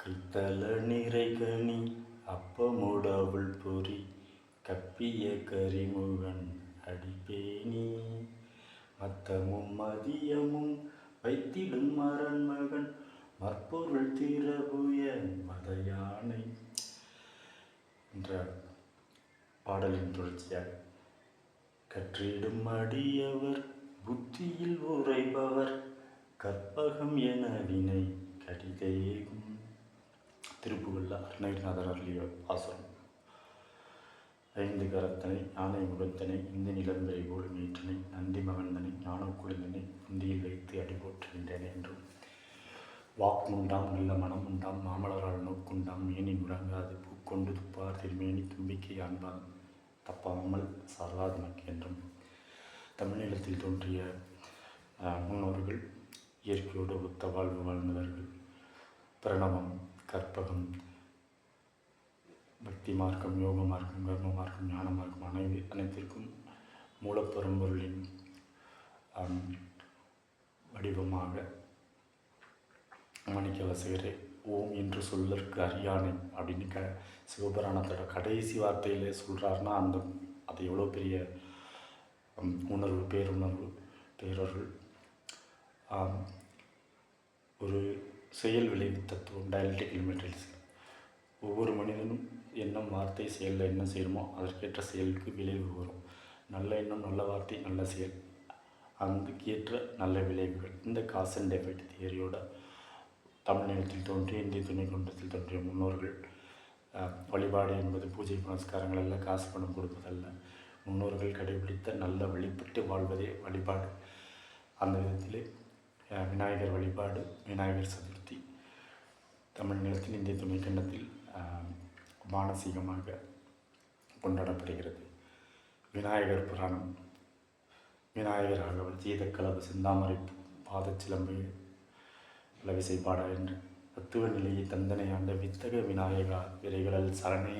கைத்தல நிறைகனி அப்பமுடவுள் பொறி கப்பிய கரிமுகன் அடிப்பேனி. மத்தமும் மதியமும் வைத்திடும் மரண்மகன் மற்பொருள் திரபுய மதயானை. என்ற பாடலின் தொடர்ச்சியாக கற்றிடும் அடியவர் புத்தியில் உரைபவர் கற்பகம் என வினை கடிதேகும். திருப்புகள்ல அருணகிரிநாதர் அருளிய பாசனம் ஐந்து கரத்தனை யானை முகத்தனை இந்த நிலம்பரை போல் மீற்றனை நந்தி மகந்தனை ஞானம் குளிந்தனை புந்தியில் வைத்து அடிபோற்றுகின்றேன் என்றும். வாக்குண்டாம் நல்ல மனம் உண்டாம் மாமலரால் நோக்குண்டாம் மேனி முழங்காது பூக்கொண்டு துப்பார் திருமேனி தும்பிக்கை அன்பான் தப்பாமல் சாராதனக்கு என்றும். தமிழ்நிலத்தில் தோன்றிய முன்னோர்கள் இயற்கையோடு ஒத்த வாழ்வு வாழ்ந்தவர்கள். பிரணவம் கற்பகம் பக்தி மார்க்கம் யோக மார்க்கம் கர்ம மார்க்கம் ஞான மார்க்கம் அனை அனைத்திற்கும் மூலப்பெரும்பொருளின் வடிவமாக மணிக்க வசகரே ஓம் என்று சொல்லற்கு அறியானே அப்படின்னு க சிவபுராணத்தோட கடைசி வார்த்தையிலே சொல்கிறாருன்னா அந்த அது எவ்வளோ பெரிய உணர்வு பேருணர்வு பேரருள். ஆம், செயல் விளைவு தத்துவம் டயலட்டிக்கல் மெட்டீரியல்ஸ் ஒவ்வொரு மனிதனும் எண்ணம் வார்த்தை செயலில் என்ன செய்யணுமோ அதற்கேற்ற செயலுக்கு விளைவு வரும். நல்ல எண்ணம் நல்ல வார்த்தை நல்ல செயல். அதுக்கேற்ற நல்ல விளைவுகள். இந்த காஸ் அண்ட் எஃபெக்ட் தியரியோட தமிழ்நிலத்தில் தோன்றிய இந்திய துணை கொண்டத்தில் தோன்றிய முன்னோர்கள் வழிபாடு என்பது பூஜை புனஸ்காரங்கள் அல்ல காசு பணம் கொடுப்பதல்ல. முன்னோர்கள் கடைபிடித்த நல்ல வழிபட்டு வாழ்வதே வழிபாடு. அந்த விதத்திலே விநாயகர் வழிபாடு விநாயகர் சதுர்த்தி தமிழ் நிலத்தில் இந்திய துணைக்கண்டத்தில் மானசீகமாக கொண்டாடப்படுகிறது. விநாயகர் புராணம். விநாயகர் அகவல் ஜீதக்கலவு செந்தாமரை பாதச்சிலம்பு விலவிசை பாட என்று தத்துவ நிலையை தந்தனை ஆண்ட வித்தக விநாயகா விரைகளல் சரணே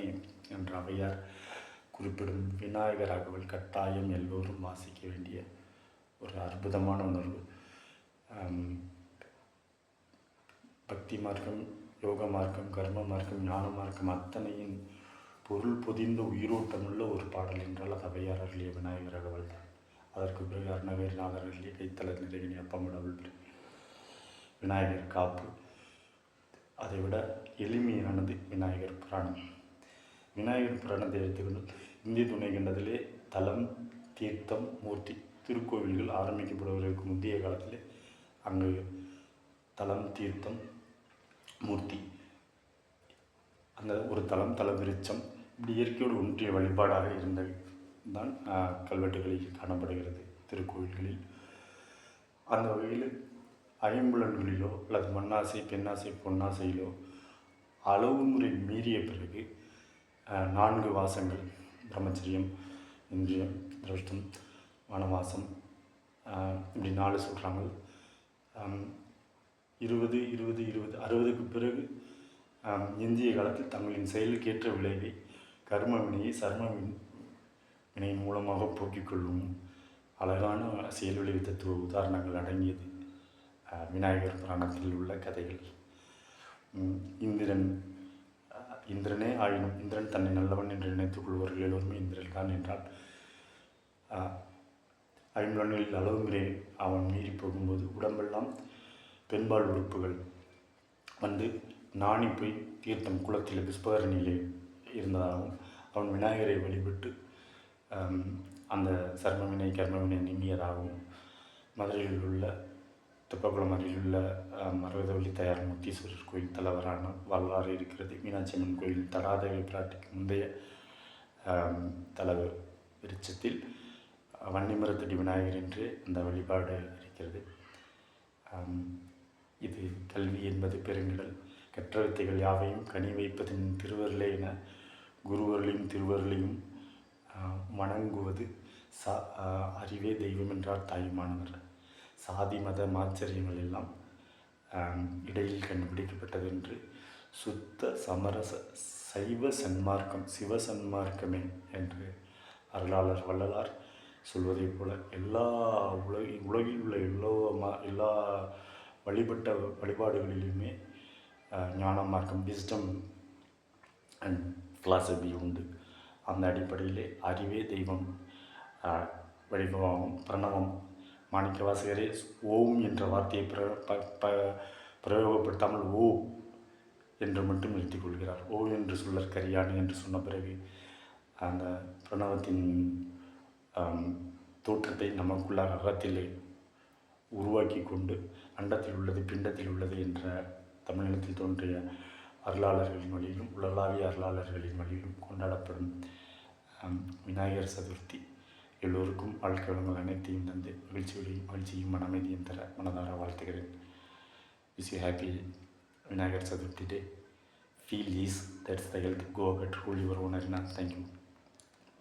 என்ற அவையார் குறிப்பிடும் விநாயகராகவல் கட்டாயம் எல்லோரும் வாசிக்க வேண்டிய ஒரு அற்புதமான உணர்வு. பக்தி மார்க்கம் யோக மார்க்கம் கர்ம மார்க்கம் ஞான மார்க்கம் அத்தனையின் பொருள் பொதிந்த உயிரோட்டமுள்ள ஒரு பாடல் என்றால் அது அவையார் அருளிய விநாயகர் அகவல் தான் அதற்கு பிறகு அருணகிரிநாதர் அருளிய கைத்தல நிலையினி அப்பமிடவள் விநாயகர் காப்பு. அதை விட எளிமையானது விநாயகர் புராணம். விநாயகர் புராணத்தை எடுத்துக்கொண்டு இந்திய துணை கண்டத்திலே தலம் தீர்த்தம் மூர்த்தி திருக்கோவில்கள் ஆரம்பிக்கப்படுவதற்கு முந்தைய காலத்தில் அங்கு தலம் தீர்த்தம் மூர்த்தி. அந்த ஒரு தலம் தல விருச்சம் இப்படி இயற்கையோடு ஒன்றிய வழிபாடாக இருந்த தான் கல்வெட்டுகளில் காணப்படுகிறது. திருக்கோயில்களில். அந்த வகையில் ஐம்புலன்களிலோ அல்லது மண்ணாசை பெண்ணாசை பொன்னாசையிலோ அளவு முறை மீறிய பிறகு நான்கு வாசங்கள் பிரம்மச்சரியம் இந்திரியம் திருஷ்டம் வனவாசம் இப்படி நாலு சொல்கிறாங்க இருபது இருபது இருபது அறுபதுக்கு பிறகு இந்திய காலத்தில் தங்களின் செயலுக்கேற்ற விளைவை கர்ம வினையை சர்ம வினையின் மூலமாக போக்கிக் கொள்ளும் அழகான செயல் விளைவு தத்துவ உதாரணங்கள் அடங்கியது விநாயகர் புராணத்தில் உள்ள கதைகள். இந்திரன் இந்திரனே ஆயினும் இந்திரன் தன்னை நல்லவன் என்று நினைத்துக் கொள்வர்கள் எல்லோருமே இந்திரன் தான் என்றால் ஆ, ஐம்பலன்களில் அவன் மீறி போகும்போது உடம்பெல்லாம் பெண்பால் உறுப்புகள். வந்து நாணி போய் தீர்த்தம் குளத்தில் புஷ்பகரணியிலே இருந்ததாகவும் அவன் விநாயகரை வழிபட்டு அந்த சர்மவினை கர்மவினை நீங்கியதாகவும் மதுரையில் உள்ள தெப்பக்குளம் அருகில் உள்ள ஆம், மரகதவள்ளி தயார் முத்தீஸ்வரர் கோயில் தலைவரான வரலாறு இருக்கிறது. மீனாட்சி அம்மன் கோயில் தடாதேவி பிராட்டிக்கு முந்தைய தலைவர் விருட்சத்தில் வன்னிமரத்தடி விநாயகர் என்று அந்த வழிபாடு இருக்கிறது. இது கல்வி என்பது பெருங்கடல். கற்ற வித்தைகள் யாவையும் கனி வைப்பதின் திருவருளே என குருவருளையும் திருவருளையும் வணங்குவது சா அறிவே தெய்வம் என்றார் தாயுமானவர். சாதி மத மாச்சரியங்கள் எல்லாம் இடையில் கண்டுபிடிக்கப்பட்டது என்று சுத்த சமரச சைவ சன்மார்க்கம் சிவ சன்மார்க்கமே என்று அருளாளர் வள்ளலார் சொல்வதைப் போல எல்லா உலகில் உலகில் உள்ள எல்லா மா எல்லா வழிபட்ட வழிபாடுகளிலுமே ஞான மார்க்கம் விஸ்டம் அண்ட் ஃபிலாசபி உண்டு. அந்த அடிப்படையிலே அறிவே தெய்வம் வடிவமாகும் பிரணவம் மாணிக்க வாசகரே ஓம் என்ற வார்த்தையை பிர ப ப பிரயோகப்படுத்தாமல் ஓ என்று மட்டும் நிறுத்திக் கொள்கிறார். ஓ என்று சொல்லர் கரியானு என்று சொன்ன பிறகு அந்த பிரணவத்தின் தோற்றத்தை நமக்குள்ளாக அகத்திலே உருவாக்கி கொண்டு அண்டத்தில் உள்ளது பிண்டத்தில் உள்ளது என்ற தமிழகத்தில் தோன்றிய அருளாளர்களின் வழியிலும் உலகளாவிய அருளாளர்களின் வழியிலும் கொண்டாடப்படும் விநாயகர் சதுர்த்தி எல்லோருக்கும் வாழ்க்கை வளங்கள் அனைத்தையும் தந்து மகிழ்ச்சியோடையும் மகிழ்ச்சியும் மனமைதியும் தர மனதார வாழ்த்துகிறேன். Wish you happy Vinayagar Chaturthi day feel is that's the health go at whole your owner thank you